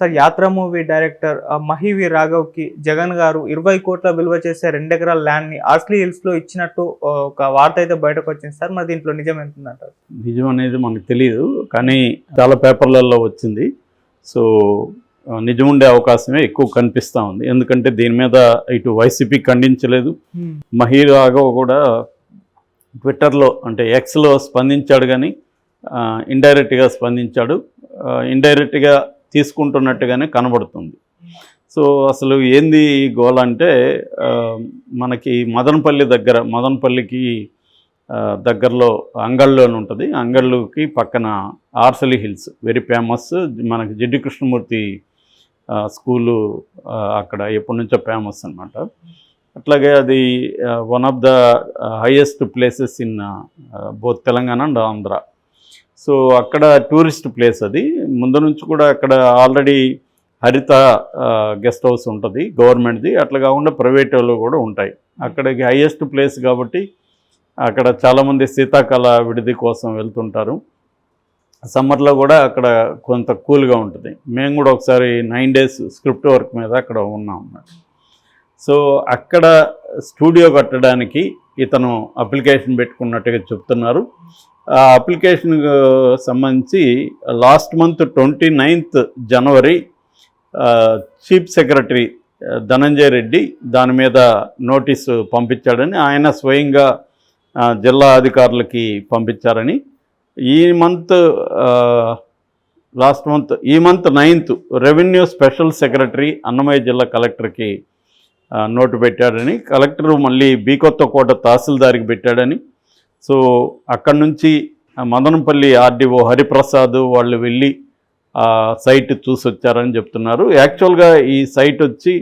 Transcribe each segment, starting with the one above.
Sir Yatra movie director Mahi V రాఘవ్కి Jagan గారు ఇరవై కోట్ల విలువ చేసే రెండు ఎకరాల ల్యాండ్ని ఆర్స్లీ హిల్స్లో ఇచ్చినట్టు ఒక వార్త అయితే బయటకు వచ్చింది సార్. మరి దీంట్లో నిజం ఎంత ఉందంటారు నిజం అనేది మనకు తెలియదు కానీ చాలా పేపర్లలో వచ్చింది. సో నిజం ఉండే అవకాశమే ఎక్కువ కనిపిస్తూ ఉంది. ఎందుకంటే దీని మీద ఇటు వైసీపీ ఖండించలేదు. మహీర్ రాఘవ్ కూడా ట్విట్టర్లో అంటే ఎక్స్లో స్పందించాడు కానీ ఇండైరెక్ట్గా స్పందించాడు. ఇండైరెక్ట్గా తీసుకుంటున్నట్టుగానే కనబడుతుంది. సో అసలు ఏంది ఈ గోల అంటే మనకి మదనపల్లి దగ్గర మదనపల్లికి దగ్గరలో అంగళ్ళు అని ఉంటుంది. అంగళ్ళుకి పక్కన ఆర్సలి హిల్స్ వెరీ ఫేమస్. మనకి జిడ్డు కృష్ణమూర్తి స్కూలు అక్కడ ఎప్పటి నుంచో ఫేమస్ అనమాట అట్లాగే అది one of the highest places in both Telangana and Andhra. So అక్కడ టూరిస్ట్ ప్లేస్ అది. ముందు నుంచి కూడా అక్కడ ఆల్రెడీ హరిత గెస్ట్ హౌస్ ఉంటుంది గవర్నమెంట్ది. అట్లా కాకుండా ప్రైవేట్ వాళ్ళు కూడా ఉంటాయి. అక్కడికి హైయెస్ట్ ప్లేస్ కాబట్టి అక్కడ చాలామంది శీతాకాల విడిది కోసం వెళ్తుంటారు. సమ్మర్లో కూడా అక్కడ కొంత కూల్గా ఉంటుంది. మేము కూడా ఒకసారి నైన్ డేస్ స్క్రిప్ట్ వర్క్ మీద అక్కడ ఉన్నాం. అన్నమాట సో అక్కడ స్టూడియో కట్టడానికి ఇతను అప్లికేషన్ పెట్టుకున్నట్టుగా చెప్తున్నారు. ఆ అప్లికేషన్ సంబంధించి last month twenty ninth January chief secretary Dhananjaya Reddy దాని మీద నోటీసు పంపించాడని ఆయన స్వయంగా జిల్లా అధికారులకి పంపించారని. ఈ మంత్ లాస్ట్ మంత్ ఈ month ninth revenue special secretary Annamayya జిల్లా కలెక్టర్కి నోటు పెట్టాడని. కలెక్టర్ మళ్ళీ బీకొత్త కోట తహసీల్దారికి పెట్టాడని. సో అక్కడి నుంచి మదనపల్లి ఆర్డీఓ హరిప్రసాద్ వాళ్ళు వెళ్ళి ఆ సైట్ చూసి వచ్చారని చెప్తున్నారు. యాక్చువల్గా ఈ సైట్ వచ్చి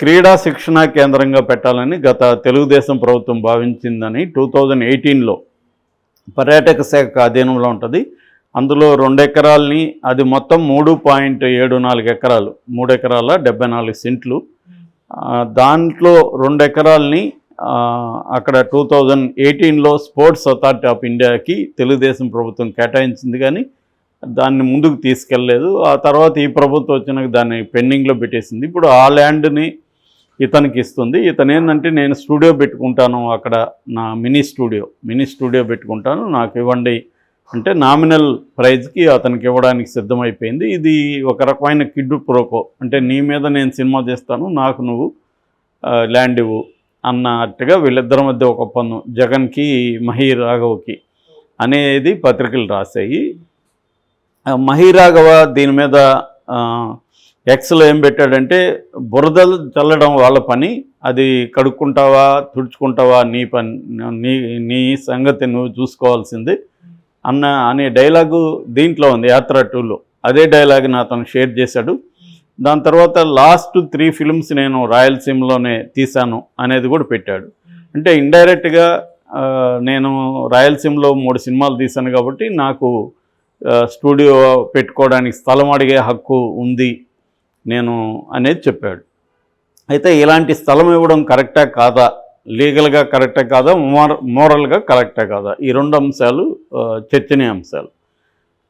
క్రీడా శిక్షణా కేంద్రంగా పెట్టాలని గత తెలుగుదేశం ప్రభుత్వం భావించిందని టూ థౌజండ్ ఎయిటీన్లో పర్యాటక శాఖ అధీనంలో ఉంటుంది. అందులో రెండు ఎకరాలని అది మొత్తం మూడు పాయింట్ ఏడు నాలుగు ఎకరాలు మూడు ఎకరాల డెబ్బై నాలుగు సెంట్లు. దాంట్లో రెండు ఎకరాలని అక్కడ టూ థౌజండ్ ఎయిటీన్లో స్పోర్ట్స్ అథారిటీ ఆఫ్ ఇండియాకి తెలుగుదేశం ప్రభుత్వం కేటాయించింది కానీ దాన్ని ముందుకు తీసుకెళ్ళలేదు ఆ తర్వాత ఈ ప్రభుత్వం వచ్చినాక దాన్ని పెండింగ్లో పెట్టేసింది. ఇప్పుడు ఆ ల్యాండ్ని ఇతనికి ఇస్తుంది. ఇతను ఏంటంటే నేను స్టూడియో పెట్టుకుంటాను అక్కడ నా మినీ స్టూడియో మినీ స్టూడియో పెట్టుకుంటాను నాకు ఇవ్వండి అంటే నామినల్ ప్రైజ్కి అతనికి ఇవ్వడానికి సిద్ధమైపోయింది. ఇది ఒక రకమైన కిడ్డు ప్రోకో. అంటే నీ మీద నేను సినిమా చేస్తాను నాకు నువ్వు ల్యాండ్ ఇవ్వు అన్నట్టుగా వీళ్ళిద్దరి మధ్య ఒక ఒప్పందం. జగన్కి మహీ రాఘవ్కి అనేది పత్రికలు రాశాయి. ఆ, మహీ రాఘవ దీని మీద ఎక్స్లో ఏం పెట్టాడంటే బురదలు చల్లడం వాళ్ళ పని అది కడుక్కుంటావా తుడుచుకుంటావా నీ పని నీ నీ సంగతి నువ్వు చూసుకోవాల్సింది. అన్న అనే డైలాగు దీంట్లో ఉంది యాత్ర టూలో. అదే డైలాగ్ నా అతను షేర్ చేశాడు. దాని తర్వాత లాస్ట్ త్రీ ఫిల్మ్స్ నేను రాయలసీమలోనే తీశాను అనేది కూడా పెట్టాడు. అంటే ఇండైరెక్ట్గా నేను రాయలసీమలో మూడు సినిమాలు తీశాను కాబట్టి నాకు స్టూడియో పెట్టుకోవడానికి స్థలం అడిగే హక్కు ఉంది నేను అనేది చెప్పాడు. అయితే ఇలాంటి స్థలం ఇవ్వడం కరెక్టా కాదా లీగల్గా కరెక్టే కాదా? మోర మోరల్గా కరెక్టే కాదా? ఈ రెండు అంశాలు చర్చనీయాంశాలు చర్చనీయ అంశాలు.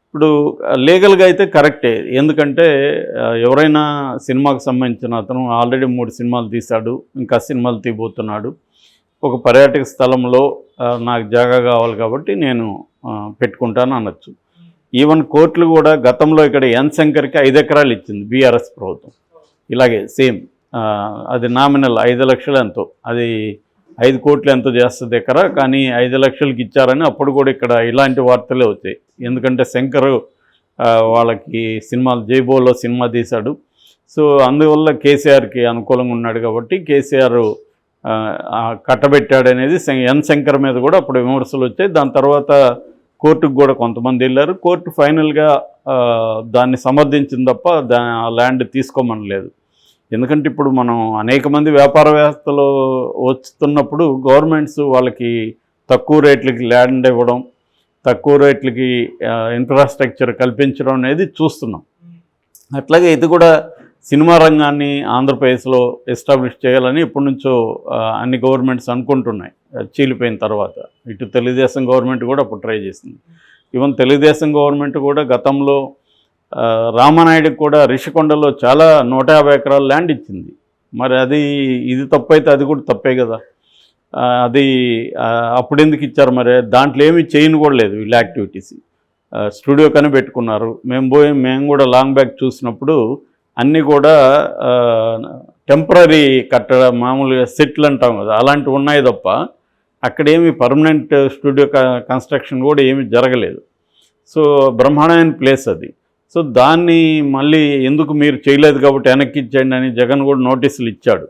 ఇప్పుడు లీగల్గా అయితే కరెక్టే. ఎందుకంటే ఎవరైనా సినిమాకు సంబంధించిన అతను ఆల్రెడీ మూడు సినిమాలు తీశాడు ఇంకా సినిమాలు తీయబోతున్నాడు. ఒక పర్యాటక స్థలంలో నాకు జాగా కావాలి కాబట్టి నేను పెట్టుకుంటాను అనొచ్చు. ఈవెన్ కోర్టులు కూడా గతంలో ఇక్కడ ఎన్ శంకర్కి ఐదు ఎకరాలు ఇచ్చింది బీఆర్ఎస్ ప్రభుత్వం. ఇలాగే సేమ్. అది నామినల్ ఐదు లక్షలు ఎంతో. అది ఐదు కోట్లు ఎంతో చేస్తుంది ఇక్కడ కానీ ఐదు లక్షలకి ఇచ్చారని అప్పుడు కూడా ఇక్కడ ఇలాంటి వార్తలే వచ్చాయి. ఎందుకంటే శంకర్ వాళ్ళకి సినిమాలు జైబోలో సినిమా తీశాడు. సో అందువల్ల కేసీఆర్కి అనుకూలంగా ఉన్నాడు కాబట్టి కేసీఆర్ కట్టబెట్టాడనేది కట్టబెట్టాడు అనేది ఎన్ శంకర్ మీద కూడా అప్పుడు విమర్శలు వచ్చాయి. దాని తర్వాత కోర్టుకు కూడా కొంతమంది వెళ్ళారు. కోర్టు ఫైనల్గా దాన్ని సమర్థించింది తప్ప దా ఆ ల్యాండ్ తీసుకోమనలేదు. ఎందుకంటే ఇప్పుడు మనం అనేక మంది వ్యాపార వ్యవస్థలో వస్తున్నప్పుడు గవర్నమెంట్స్ వాళ్ళకి తక్కువ రేట్లకి ల్యాండ్ ఇవ్వడం తక్కువ రేట్లకి ఇన్ఫ్రాస్ట్రక్చర్ కల్పించడం అనేది చూస్తున్నాం. అట్లాగే ఇది కూడా సినిమా రంగాన్ని ఆంధ్రప్రదేశ్లో ఎస్టాబ్లిష్ చేయాలని ఇప్పటి నుంచో అన్ని గవర్నమెంట్స్ అనుకుంటున్నాయి. చీలిపోయిన తర్వాత ఇటు తెలుగుదేశం గవర్నమెంట్ కూడా అప్పుడు ట్రై చేసింది. ఈవెన్ తెలుగుదేశం గవర్నమెంట్ కూడా గతంలో రామానాయుడుకి కూడా రిషికొండలో చాలా నూట యాభై ఎకరాల ల్యాండ్ ఇచ్చింది. మరి అది ఇది తప్పైతే అది కూడా తప్పే కదా. అది అప్పుడెందుకు అప్పుడు ఎందుకు ఇచ్చారు మరి? దాంట్లో ఏమీ చేయను కూడా లేదు వీళ్ళ యాక్టివిటీస్ స్టూడియో కానీ పెట్టుకున్నారు. మేము పోయి మేము కూడా లాంగ్ బ్యాక్ చూసినప్పుడు అన్నీ కూడా టెంపరీ కట్టడ మామూలుగా సెట్లు అంటాం కదా అలాంటివి ఉన్నాయి తప్ప అక్కడేమి పర్మనెంట్ స్టూడియో కన్స్ట్రక్షన్ కూడా ఏమీ జరగలేదు. సో బ్రహ్మాండమైన ప్లేస్ అది. సో దాన్ని మళ్ళీ ఎందుకు మీరు చేయలేదు కాబట్టి వెనక్కి ఇచ్చేయండి అని జగన్ కూడా నోటీసులు ఇచ్చాడు.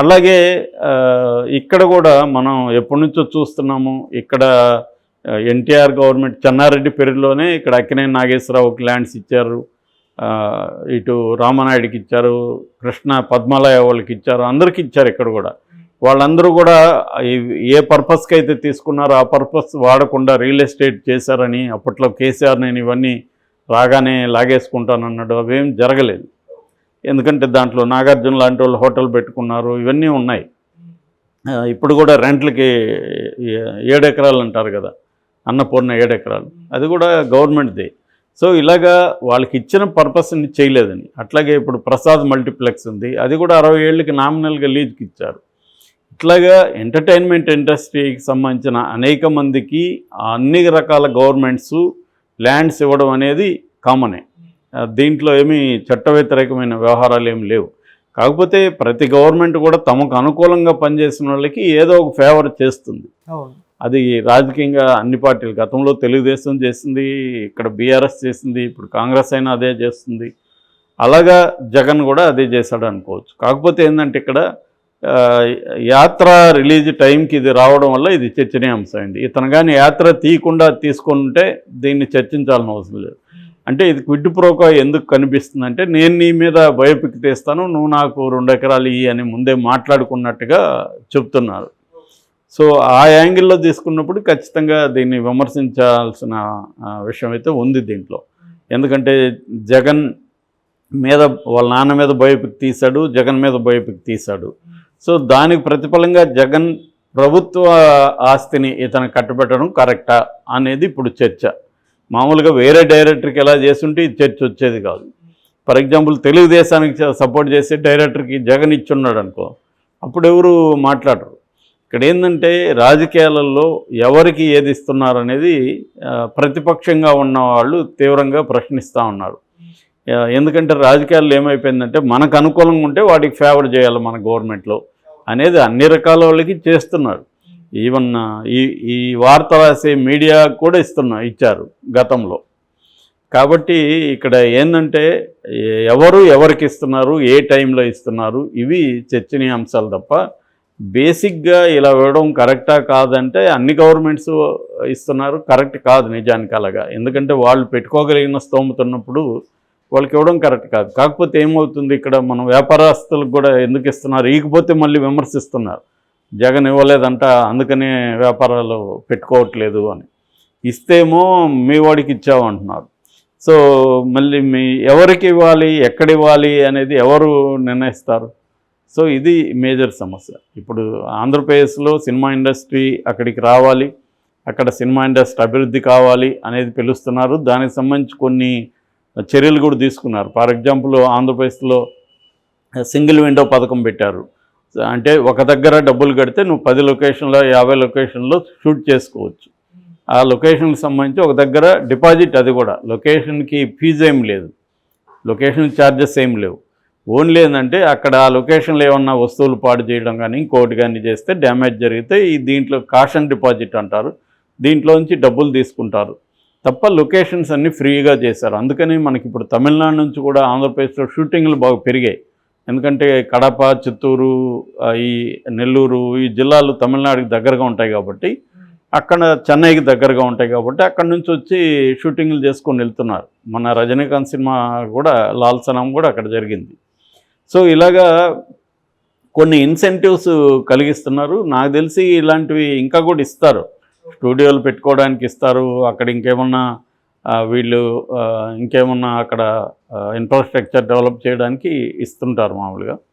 అలాగే ఇక్కడ కూడా మనం ఎప్పటి నుంచో చూస్తున్నాము ఇక్కడ ఎన్టీఆర్ గవర్నమెంట్ చెన్నారెడ్డి పేరులోనే ఇక్కడ అక్కినేని నాగేశ్వరరావుకి ల్యాండ్స్ ఇచ్చారు ఇటు రామనాయుడికి ఇచ్చారు కృష్ణ పద్మాలయ వాళ్ళకి ఇచ్చారు అందరికి ఇచ్చారు ఇక్కడ కూడా. వాళ్ళందరూ కూడా ఏ పర్పస్కి అయితే తీసుకున్నారో ఆ పర్పస్ వాడకుండా రియల్ ఎస్టేట్ చేశారని అప్పట్లో కేసీఆర్ నేను ఇవన్నీ రాగానే లాగేసుకుంటానన్నాడు. అవేం జరగలేదు. ఎందుకంటే దాంట్లో నాగార్జున లాంటి వాళ్ళు హోటల్ పెట్టుకున్నారు. ఇవన్నీ ఉన్నాయి. ఇప్పుడు కూడా రెంట్లకి ఏ- అంటారు కదా అన్నపూర్ణ ఏడెకరాలు. అది కూడా గవర్నమెంట్దే. సో ఇలాగా వాళ్ళకి ఇచ్చిన పర్పస్ని చేయలేదని. అట్లాగే ఇప్పుడు ప్రసాద్ మల్టీప్లెక్స్ ఉంది. అది కూడా అరవై ఏళ్ళకి నామినల్గా లీజ్కి ఇచ్చారు. ఇట్లాగా ఎంటర్టైన్మెంట్ ఇండస్ట్రీకి సంబంధించిన అనేక మందికి అన్ని రకాల గవర్నమెంట్స్ ల్యాండ్స్ ఇవ్వడం అనేది కామనే. దీంట్లో ఏమీ చట్ట వ్యతిరేకమైన వ్యవహారాలు ఏమి లేవు. కాకపోతే ప్రతి గవర్నమెంట్ కూడా తమకు అనుకూలంగా పనిచేసిన వాళ్ళకి ఏదో ఒక ఫేవర్ చేస్తుంది. అది రాజకీయంగా అన్ని పార్టీలు గతంలో తెలుగుదేశం చేసింది ఇక్కడ బీఆర్ఎస్ చేసింది ఇప్పుడు కాంగ్రెస్ అయినా అదే చేస్తుంది. అలాగా జగన్ కూడా అదే చేశాడు అనుకోవచ్చు. కాకపోతే ఏంటంటే ఇక్కడ యాత్ర రిలీజ్ టైంకి ఇది రావడం వల్ల ఇది చర్చనీయాంశం ఇతను కానీ యాత్ర తీయకుండా తీసుకుంటే దీన్ని చర్చించాల్సిన అవసరం లేదు. అంటే ఇది క్విడ్ ప్రోకో ఎందుకు కనిపిస్తుందంటే నేను నీ మీద బయోపిక్ తీస్తాను నువ్వు నాకు రెండు ఎకరాలు ఇయ్యి అని ముందే మాట్లాడుకున్నట్టుగా చెప్తున్నారు. సో ఆ యాంగిల్లో తీసుకున్నప్పుడు ఖచ్చితంగా దీన్ని విమర్శించాల్సిన విషయం అయితే ఉంది దీంట్లో. ఎందుకంటే జగన్ మీద వాళ్ళ నాన్న మీద బయోపిక్ తీశాడు జగన్ మీద బయోపిక్ తీశాడు. సో దానికి ప్రతిఫలంగా జగన్ ప్రభుత్వ ఆస్తిని ఇతను కట్టబెట్టడం కరెక్టా అనేది ఇప్పుడు చర్చ. మామూలుగా వేరే డైరెక్టర్కి ఎలా చేస్తుంటే చర్చ వచ్చేది కాదు. ఫర్ ఎగ్జాంపుల్ తెలుగుదేశానికి సపోర్ట్ చేసే డైరెక్టర్కి జగన్ ఇచ్చున్నాడు అనుకో అప్పుడు ఎవరు మాట్లాడరు. ఇక్కడ ఏంటంటే రాజకీయాలలో ఎవరికి ఏది ఇస్తున్నారు అనేది ప్రతిపక్షంగా ఉన్న వాళ్ళు తీవ్రంగా ప్రశ్నిస్తూ ఉన్నారు. ఎందుకంటే రాజకీయాల్లో ఏమైపోయిందంటే మనకు అనుకూలంగా ఉంటే వాటికి ఫేవర్ చేయాలి మన గవర్నమెంట్లో అనేది అన్ని రకాల వాళ్ళకి చేస్తున్నారు. ఈవెన్ ఈ ఈ వార్త రాసే మీడియా కూడా ఇస్తున్నా ఇచ్చారు గతంలో. కాబట్టి ఇక్కడ ఏంటంటే ఎవరు ఎవరికి ఇస్తున్నారు ఏ టైంలో ఇస్తున్నారు ఇవి చర్చనీయాంశాలు తప్ప బేసిక్గా ఇలా ఇవ్వడం కరెక్టా కాదంటే అన్ని గవర్నమెంట్స్ ఇస్తున్నారు కరెక్ట్ కాదు నిజానికి అలాగా. ఎందుకంటే వాళ్ళు పెట్టుకోగలిగిన స్తోమతున్నప్పుడు వాళ్ళకి ఇవ్వడం కరెక్ట్ కాదు. కాకపోతే ఏమవుతుంది ఇక్కడ మన వ్యాపారస్తులకు కూడా ఎందుకు ఇస్తున్నారు? ఇకపోతే మళ్ళీ విమర్శిస్తున్నారు. జగన్ ఇవ్వలేదంట అందుకనే వ్యాపారాలు పెట్టుకోవట్లేదు అని. ఇస్తేమో మీ వాడికి ఇచ్చామంటున్నారు సో మళ్ళీ మీ ఎవరికి ఇవ్వాలి ఎక్కడ ఇవ్వాలి అనేది ఎవరు నిర్ణయిస్తారు? సో ఇది మేజర్ సమస్య. ఇప్పుడు ఆంధ్రప్రదేశ్లో సినిమా ఇండస్ట్రీ అక్కడికి రావాలి అక్కడ సినిమా ఇండస్ట్రీ అభివృద్ధి కావాలి అనేది పిలుస్తున్నారు. దానికి సంబంధించి కొన్ని చర్యలు కూడా తీసుకున్నారు. ఫర్ ఎగ్జాంపుల్ ఆంధ్రప్రదేశ్లో సింగిల్ విండో పథకం పెట్టారు. అంటే ఒక దగ్గర డబ్బులు కడితే నువ్వు పది లొకేషన్లో యాభై లొకేషన్లో షూట్ చేసుకోవచ్చు. ఆ లొకేషన్కి సంబంధించి ఒక దగ్గర డిపాజిట్ అది కూడా. లొకేషన్కి ఫీజు ఏం లేదు. లొకేషన్ ఛార్జెస్ ఏం లేవు. ఓన్లీ ఏంటంటే అక్కడ ఆ లొకేషన్లో ఏమన్నా వస్తువులు పాడు చేయడం కానీ ఇంకోటి కానీ చేస్తే డ్యామేజ్ జరిగితే ఈ దీంట్లో కాషన్ డిపాజిట్ అంటారు. దీంట్లోంచి డబ్బులు తీసుకుంటారు. తప్ప లొకేషన్స్ అన్నీ ఫ్రీగా చేశారు. అందుకని మనకి ఇప్పుడు తమిళనాడు నుంచి కూడా ఆంధ్రప్రదేశ్లో షూటింగ్లు బాగా పెరిగాయి. ఎందుకంటే కడప చిత్తూరు ఈ నెల్లూరు ఈ జిల్లాలు తమిళనాడుకి దగ్గరగా ఉంటాయి కాబట్టి అక్కడ చెన్నైకి దగ్గరగా ఉంటాయి కాబట్టి అక్కడ నుంచి వచ్చి షూటింగ్లు చేసుకొని వెళ్తున్నారు. మన రజనీకాంత్ సినిమా కూడా లాల్ కూడా అక్కడ జరిగింది. సో ఇలాగా కొన్ని ఇన్సెంటివ్స్ కలిగిస్తున్నారు. నాకు తెలిసి ఇలాంటివి ఇంకా కూడా ఇస్తారు. స్టూడియోలు పెట్టుకోవడానికి ఇస్తారు. అక్కడ ఇంకేమన్నా వీళ్ళు ఇంకేమన్నా అక్కడ ఇన్ఫ్రాస్ట్రక్చర్ డెవలప్ చేయడానికి ఇస్తుంటారు మామూలుగా.